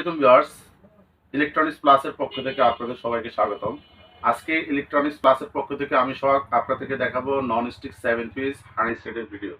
আলাইকুম viewers. Electronics প্লাসের পক্ষ থেকে আপনাদের সবাইকে স্বাগতম। আজকে ইলেকট্রনিক্স প্লাসের পক্ষ থেকে আমি সব আপনাদেরকে দেখাবো non stick seven piece honey সেটের ভিডিও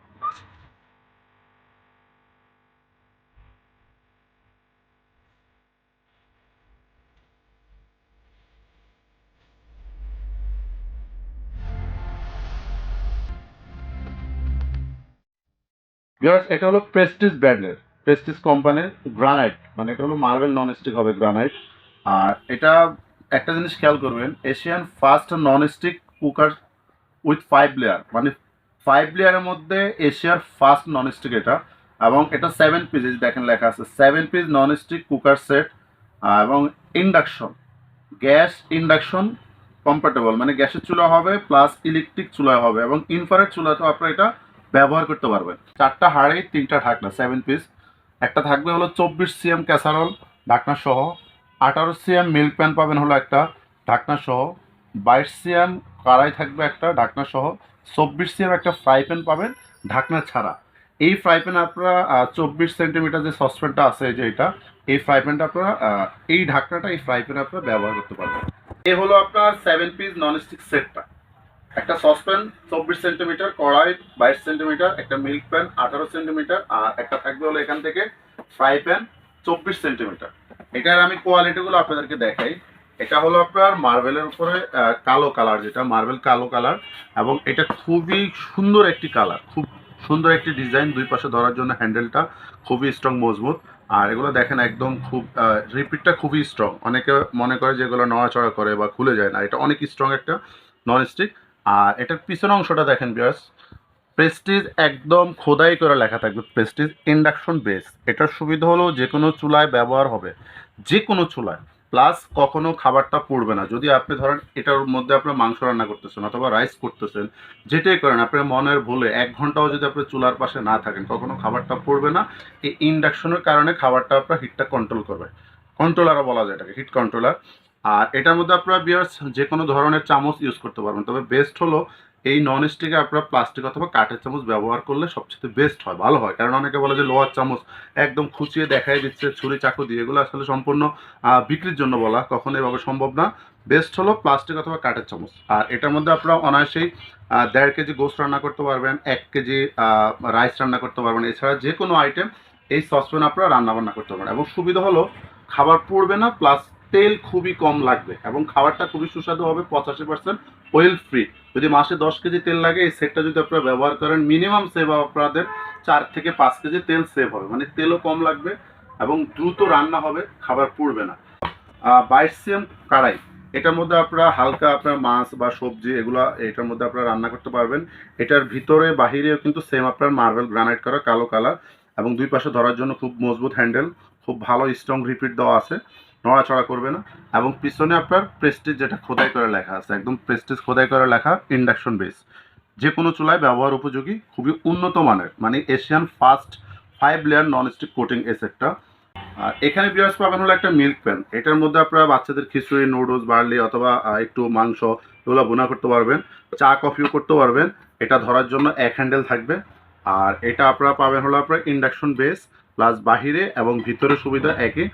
এটা হলো প্রেস্টিজ ব্র্যান্ডের প্রেস্টিজ কোম্পানির গ্রানাইট মানে এটা হলো মার্বেল নন স্টিক হবে গ্রানাইট আর এটা একটা জিনিস খেয়াল করবেন Asian first non stick cooker with five layer মানে ফাইভ লেয়ারের মধ্যে এশিয়ার ফার্স্ট নন স্টিক এটা। এবং এটা সেভেন পিস দেখেন লেখা আছে seven piece non stick cooker set এবং ইন্ডাকশন গ্যাস ইন্ডাকশন কম্পার্টেবল মানে গ্যাসের চুলা হবে প্লাস ইলেকট্রিক চুলা হবে এবং ইনফারেট চুলাতেও আপনারা এটা ব্যবহার করতে পারবেন। চারটা হাড়ি, তিনটা ঢাকনা সেভেন পিস একটা থাকবে হলো চব্বিশ সিএম ক্যাসারল ঢাকনা সহ, আঠারো সিএম মিল্ক প্যান পাবেন হলো একটা ঢাকনা সহ, বাইশ সিএম কড়াই থাকবে একটা ঢাকনা সহ, চব্বিশ সিএম একটা ফ্রাই প্যান পাবেন ঢাকনা ছাড়া। এই ফ্রাই প্যান আপনারা চব্বিশ সেন্টিমিটার যে সসপ্যানটা আছে যে এটা, এই ফ্রাই প্যানটা আপনারা এই ঢাকনাটা, এই ফ্রাই প্যানে আপনারা ব্যবহার করতে পারবেন। এ হলো আপনার সেভেন পিস ননস্টিক সেটটা একটা সসপ্যান চব্বিশ সেন্টিমিটার, কড়াই বাইশ সেন্টিমিটার, একটা মিল্ক প্যান, আঠারো সেন্টিমিটার, আর একটা থাকবে হলো এখান থেকে ফ্রাই প্যান, চব্বিশ সেন্টিমিটার। এটার আমি কোয়ালিটিগুলো আপনাদেরকে দেখাই। এটা হলো আপনার মার্বেলের উপরে কালো কালার যেটা, মার্বেল কালো কালার, এবং এটা খুবই সুন্দর একটি কালার। খুব সুন্দর একটি ডিজাইন, দুই পাশে ধরার জন্য হ্যান্ডেলটা খুবই স্ট্রং মজবুত। আর এগুলো দেখেন একদম খুব রিপিটটা খুবই স্ট্রং অনেকে মনে করে যে এগুলো নড়াচড়া করে বা খুলে যায় না। এটা অনেক স্ট্রং একটা নন স্টিক আর এটার পিছনের অংশটা দেখেন বিয়ার্স প্রেস্টিজ একদম খোদাই করে লেখা থাকবে প্রেস্টিজ ইন্ডাকশন বেস এটার সুবিধা হলো যে কোনো চুলায় ব্যবহার হবে, যে কোনো চুলায়। প্লাস কখনো খাবারটা পড়বে না। যদি আপনি ধরেন এটার মধ্যে আপনার মাংস রান্না করতেছেন অথবা রাইস করতেছেন, যেটাই করেন, আপনার মনের ভুলে এক ঘন্টাও যদি আপনি চুলার পাশে না থাকেন, কখনো খাবারটা পড়বে না। এই ইন্ডাকশনের কারণে খাবারটা আপনার হিটটা কন্ট্রোল করবে। কন্ট্রোলারও বলা যায় এটাকে হিট কন্ট্রোলার আর এটার মধ্যে আপনারা বিয়ার্স যে কোনো ধরনের চামচ ইউজ করতে পারবেন। তবে বেস্ট হলো এই নন স্টিকে আপনারা প্লাস্টিক অথবা কাঠের চামচ ব্যবহার করলে সবচেয়ে বেস্ট হয়, ভালো হয়। কারণ অনেকে বলে যে লোহার চামচ একদম খুঁচিয়ে দেখাই দিচ্ছে, ছুরি, চাকু দিয়ে। এগুলো আসলে সম্পূর্ণ বিক্রির জন্য বলা কখনো এভাবে সম্ভব না। বেস্ট হলো প্লাস্টিক অথবা কাঠের চামচ। আর এটার মধ্যে আপনারা অনায়াসেই দেড় কেজি গোস্ত রান্না করতে পারবেন, এক কেজি রাইস রান্না করতে পারবেন। এছাড়া যে কোনো আইটেম এই সসপ্যান আপনারা রান্না বান্না করতে পারবেন। এবং সুবিধা হলো খাবার পড়বে না প্লাস তেল খুবই কম লাগবে এবং খাবারটা খুবই সুস্বাদু হবে পঁচাশি পার্সেন্ট অয়েল ফ্রি যদি মাসে দশ কেজি তেল লাগে, এই সেটটা যদি আপনারা ব্যবহার করেন মিনিমাম সেভ আপনাদের চার থেকে পাঁচ কেজি তেল সেভ হবে। মানে তেলও কম লাগবে এবং দ্রুত রান্না হবে, খাবার পুড়বে না। বাইশ সিএম কাড়াই, এটার মধ্যে আপনারা হালকা আপনার মাছ বা সবজি, এগুলো এটার মধ্যে আপনারা রান্না করতে পারবেন। এটার ভিতরে, বাহিরেও কিন্তু সেম আপনার মার্বেল গ্রানাইট করা কালো কালার এবং দুই পাশে ধরার জন্য খুব মজবুত হ্যান্ডেল খুব ভালো স্ট্রং রিপিট দেওয়া আছে। নড়াচড়া করবে না। এবং পিছনে আপনার প্রেস্টিজ যেটা খোদাই করে লেখা আছে, একদম প্রেস্টিজ খোদাই করে লেখা ইন্ডাকশন বেস যে কোনো চুলায় ব্যবহার উপযোগী, খুবই উন্নত মানের মানে Asian first five layer non stick coating এই সেটটা আর এখানে বিয়ার্স পাবেন হলো একটা মিল্ক প্যান এটার মধ্যে আপনারা বাচ্চাদের খিচুড়ি নুডলস বার্লি অথবা একটু মাংস, এগুলো বোনা করতে পারবেন। চা কফিও করতে পারবেন। এটা ধরার জন্য এক হ্যান্ডেল থাকবে। আর এটা আপনারা পাবেন হলো আপনার ইন্ডাকশন বেস প্লাস বাহিরে এবং ভিতরে সুবিধা একই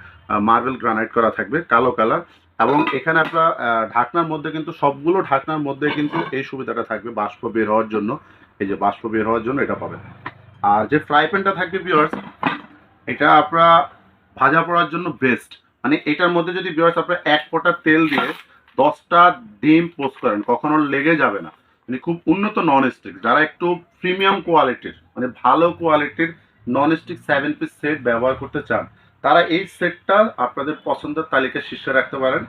মার্বেল গ্রানাইট করা থাকবে, কালো কালার। এবং এখানে আপনার ঢাকনার মধ্যে কিন্তু সবগুলো ঢাকনার মধ্যে কিন্তু এই সুবিধাটা থাকবে বাষ্প বের হওয়ার জন্য। এই যে বাষ্প বের হওয়ার জন্য এটা পাবেন। আর যে ফ্রাই প্যানটা থাকবে বিয়ার্স এটা আপনারা ভাজা পড়ার জন্য বেস্ট মানে এটার মধ্যে যদি বিয়ার্স আপনারা এক ফোঁটা তেল দিয়ে দশটা ডিম পোস্ট করেন, কখনো লেগে যাবে না। মানে খুব উন্নত নন স্টিক যারা একটু প্রিমিয়াম কোয়ালিটির মানে ভালো কোয়ালিটির non stick seven piece set ব্যবহার করতে চান, তারা এই সেটটা আপনাদের পছন্দের তালিকায় শীর্ষে রাখতে পারেন।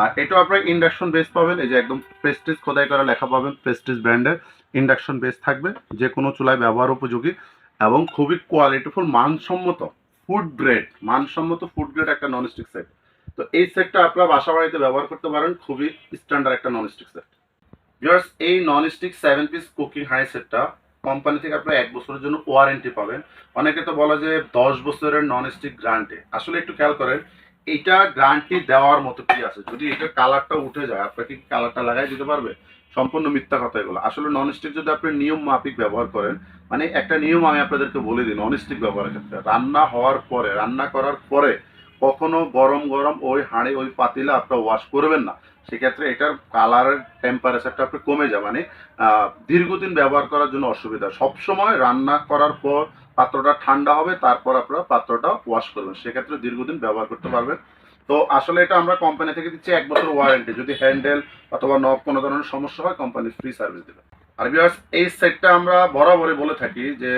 আর এটা আপনারা ইন্ডাকশন বেস পাবেন, এই যে একদম প্রেস্টিজ খোদাই করা লেখা পাবেন প্রেস্টিজ ব্র্যান্ডের ইন্ডাকশন বেস থাকবে, যে কোনো চুলায় ব্যবহার উপযোগী এবং খুবই কোয়ালিটিফুল মানসম্মত ফুড গ্রেড মানসম্মত ফুড গ্রেড একটা ননস্টিক সেট তো এই সেটটা আপনারা বাসা বাড়িতে ব্যবহার করতে পারেন, খুবই স্ট্যান্ডার্ড একটা ননস্টিক সেট ভিউয়ার্স এই nonstick seven piece cooking high সেটটা কোম্পানি থেকে আপনারা এক বছরের জন্য ওয়ারেন্টি পাবেন। অনেকে তো বলে যে দশ বছরের ননস্টিক গ্রান্টে আসলে একটু খেয়াল করেন, এইটা গ্রান্টি দেওয়ার মতো কি আছে? যদি এটা কালারটা উঠে যায় আপনাকে কি কালারটা লাগাই দিতে পারবে? সম্পূর্ণ মিথ্যা কথা এগুলো। আসলে ননস্টিক যদি আপনি নিয়ম মাফিক ব্যবহার করেন মানে একটা নিয়ম আমি আপনাদেরকে বলে দিই ননস্টিক ব্যবহারের ক্ষেত্রে। রান্না হওয়ার পরে, রান্না করার পরে কখনো গরম গরম ওই হাঁড়ি, ওই পাতিলে আপনারা ওয়াশ করবেন না। সেক্ষেত্রে এটার কালারের টেম্পারেচারটা আপনি কমে যায় মানে দীর্ঘদিন ব্যবহার করার জন্য অসুবিধা। সবসময় রান্না করার পর পাত্রটা ঠান্ডা হবে, তারপর আপনারা পাত্রটা ওয়াশ করবেন। সেক্ষেত্রে দীর্ঘদিন ব্যবহার করতে পারবেন। তো আসলে এটা আমরা কোম্পানি থেকে দিচ্ছি এক বছর ওয়ারেন্টি যদি হ্যান্ডেল অথবা নব কোনো ধরনের সমস্যা হয় কোম্পানি ফ্রি সার্ভিস দেবে। আর বিয়ার্স এই সেটটা আমরা বরাবরই বলে থাকি যে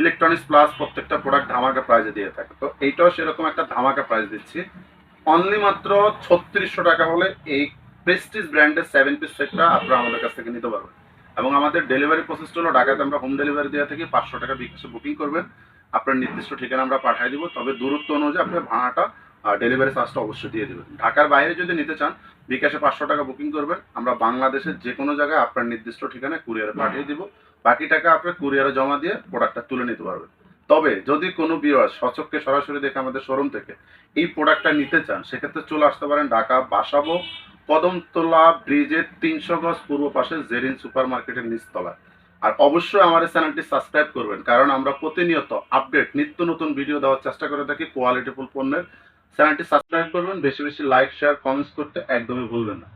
ইলেকট্রনিক্স প্লাস প্রত্যেকটা প্রোডাক্ট ধামাকা প্রাইজে দিয়ে থাকে। তো এইটাও সেরকম একটা ধামাকা প্রাইজ দিচ্ছি। অনলি মাত্র ছত্রিশশো টাকা হলে এই প্রেস্টিজ ব্র্যান্ডের সেভেন পিস সেটটা আপনারা আমাদের কাছ থেকে নিতে পারবেন। এবং আমাদের ডেলিভারি প্রসেসটা হলো ঢাকাতে আমরা হোম ডেলিভারি দেওয়া থেকে পাঁচশো টাকা বিকাশে বুকিং করবেন। আপনার নির্দিষ্ট ঠিকানা আমরা পাঠিয়ে দিব। তবে দূরত্ব অনুযায়ী আপনার ভাড়াটা ডেলিভারি চার্জটা অবশ্যই দিয়ে দেবেন। ঢাকার বাইরে যদি নিতে চান, বিকাশে পাঁচশো টাকা বুকিং করবেন। আমরা বাংলাদেশের যে কোনো জায়গায় আপনার নির্দিষ্ট ঠিকানায় কুরিয়ারে পাঠিয়ে দিব। বাকি টাকা আপনার কুরিয়ারে জমা দিয়ে প্রোডাক্টটা তুলে নিতে পারবেন। তবে যদি কোনো বিরস সচককে সরাসরি দেখে আমাদের শোরুম থেকে এই প্রোডাক্টটা নিতে চান, সেক্ষেত্রে চলে আসতে পারেন ঢাকা বাসাবো, কদমতলা ব্রিজের তিনশো গজ পূর্ব পাশে জেরিন সুপার মার্কেটের নিচতলায়। আর অবশ্যই এই চ্যানেলটি সাবস্ক্রাইব করবেন, কারণ আমরা প্রতিনিয়ত আপডেট নিত্য নতুন ভিডিও দেওয়ার চেষ্টা করে থাকি কোয়ালিটিফুল পণ্যের। চ্যানেলটি সাবস্ক্রাইব করবেন বেশি বেশি লাইক শেয়ার কমেন্টস করতে একদমই ভুলবেন না।